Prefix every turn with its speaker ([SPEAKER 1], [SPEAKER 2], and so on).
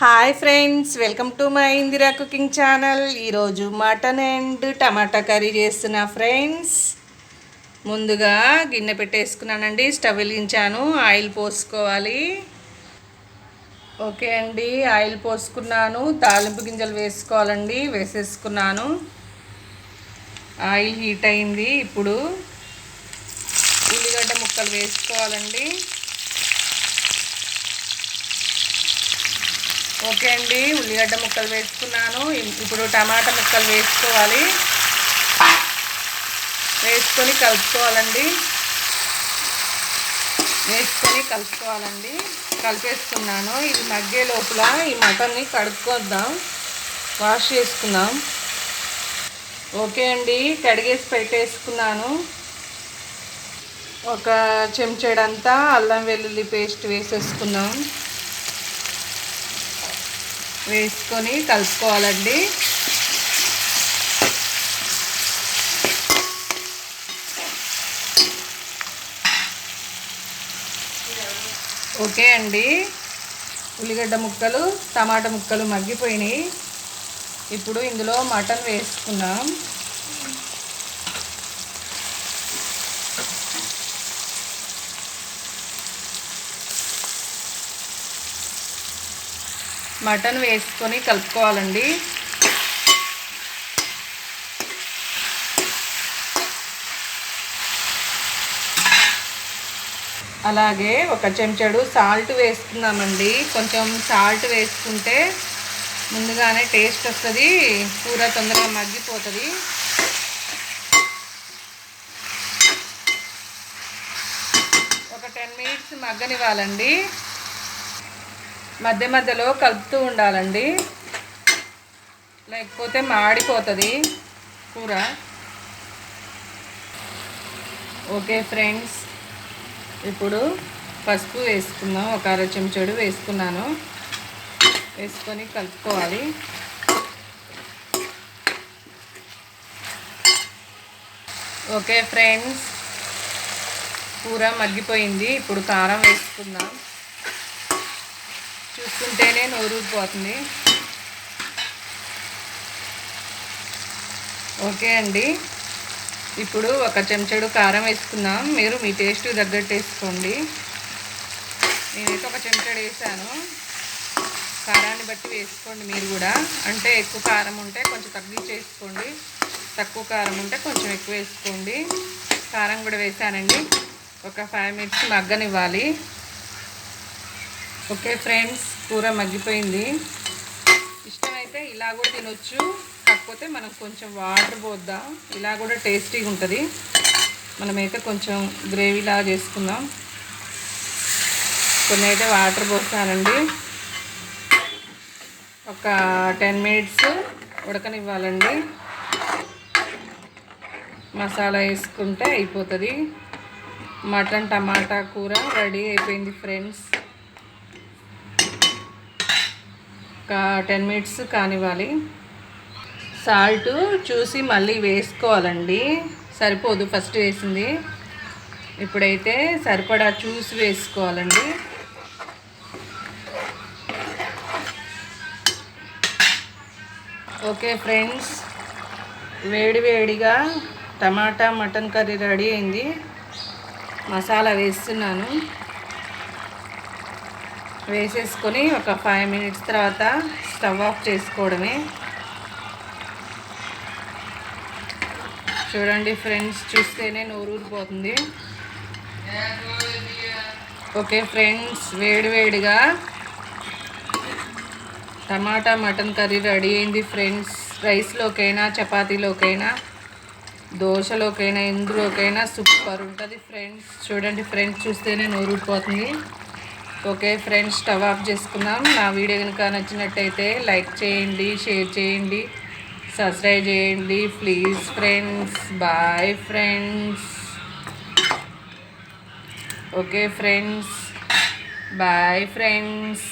[SPEAKER 1] Hi friends welcome to my Indira cooking channel. ఈరోజు mutton and tomato curry చేస్తున్నా friends. ముందుగా గిన్నె పెట్టేసుకున్నానండి స్టవ్ వెలిగించాను ఆయిల్ పోసుకోవాలి. ఓకే అండి ఆయిల్ పోసుకున్నాను తాలింపు గింజలు వేసుకోవాలండి వేసేసుకున్నాను. ఆయిల్ హీట్ అయింది ఇప్పుడు ఉల్లిగడ్డ ముక్కలు వేసుకోవాలండి. ఓకే అండి ఉల్లిగడ్డ ముక్కలు వేసుకున్నాను. ఇప్పుడు టమాటా ముక్కలు వేసుకోవాలి. వేసుకొని కలుపుకోవాలండి. వేసుకొని కలుపుకోవాలండి. కలిపేసుకున్నాను. ఇది మగ్గే లోపల ఈ మటన్ని కడుక్కొద్దాం. వాష్ చేసుకుందాం. ఓకే అండి కడిగేసి పెట్టేసుకున్నాను. ఒక చెంచాడంతా అల్లం వెల్లుల్లి పేస్ట్ వేసేసుకున్నాం. వేసుకొని కలుపుకోవాలండి. ఓకే అండి. ఉల్లిగడ్డ ముక్కలు టమాటా ముక్కలు మగ్గిపోయినాయి. ఇప్పుడు ఇందులో మటన్ వేసుకున్నాం. మటన్ వేసుకొని కలుపుకోవాలండి. అలాగే ఒక చెంచాడు సాల్ట్ వేసుకుందామండి. కొంచెం సాల్ట్ వేసుకుంటే ముందుగానే టేస్ట్ వస్తుంది కూర తొందరగా మగ్గిపోతుంది. ఒక టెన్ మినిట్స్ మగ్గనివ్వాలండి. మధ్య మధ్యలో కలుపుతూ ఉండాలండి. లేకపోతే మాడిపోతుంది కూర. ఓకే ఫ్రెండ్స్ ఇప్పుడు పసుపు వేసుకుందాం. ఒక అర చెంచడు వేసుకున్నాను. వేసుకొని కలుపుకోవాలి. ఓకే ఫ్రెండ్స్ కూర మగ్గిపోయింది. ఇప్పుడు కారం వేసుకుందాం. చూస్తుంటేనే నోరూరిపోతుంది ఓకే అండి. ఇప్పుడు ఒక చెంచాడు కారం వేసుకుందాం. మీరు మీ టేస్ట్ తగ్గట్టు వేసుకోండి. నేనైతే ఒక చెంచాడు వేసాను. కారాన్ని బట్టి వేసుకోండి మీరు కూడా. అంటే ఎక్కువ కారం ఉంటే కొంచెం తగ్గించేసుకోండి తక్కువ కారం ఉంటే కొంచెం ఎక్కువ వేసుకోండి. కారం కూడా వేసానండి. ఒక ఫైవ్ మినిట్స్ మగ్గనివ్వాలి. ఓకే ఫ్రెండ్స్ కూర మగ్గిపోయింది. ఇష్టమైతే ఇలా కూడా తినొచ్చు కాకపోతే మనం కొంచెం వాటర్ పోద్దాం. ఇలా కూడా టేస్టీగా ఉంటుంది. మనమైతే కొంచెం గ్రేవీలా చేసుకుందాం. కొన్ని అయితే వాటర్ పోస్తానండి. ఒక టెన్ మినిట్స్ ఉడకనివ్వాలండి. మసాలా వేసుకుంటే అయిపోతుంది. మటన్ టమాటా కూర రెడీ అయిపోయింది ఫ్రెండ్స్. ఒక టెన్ మినిట్స్ కానివ్వాలి. సాల్ట్ చూసి మళ్ళీ వేసుకోవాలండి. సరిపోదు ఫస్ట్ వేసింది. ఇప్పుడైతే సరిపడా చూసి వేసుకోవాలండి. ఓకే ఫ్రెండ్స్ వేడి వేడిగా టమాటా మటన్ కర్రీ రెడీ అయింది. మసాలా వేస్తున్నాను. వేసేసుకొని ఒక ఫైవ్ మినిట్స్ తర్వాత స్టవ్ ఆఫ్ చేసుకోవడమే. చూడండి ఫ్రెండ్స్ చూస్తేనే నోరూరిపోతుంది. ఓకే ఫ్రెండ్స్ వేడివేడిగా టమాటా మటన్ కర్రీ రెడీ అయింది ఫ్రెండ్స్ రైస్లోకైనా చపాతీలోకైనా దోశలోకైనా ఎందులోకైనా సూపర్ ఉంటుంది ఫ్రెండ్స్ చూడండి ఫ్రెండ్స్ చూస్తేనే నోరూరిపోతుంది. ఓకే ఫ్రెండ్స్ స్టవ్ ఆఫ్ చేసుకుందాం. నా వీడియో కనుక నచ్చినట్టయితే లైక్ చేయండి షేర్ చేయండి సబ్స్క్రైబ్ చేయండి. Please friends bye friends. Okay friends bye friends.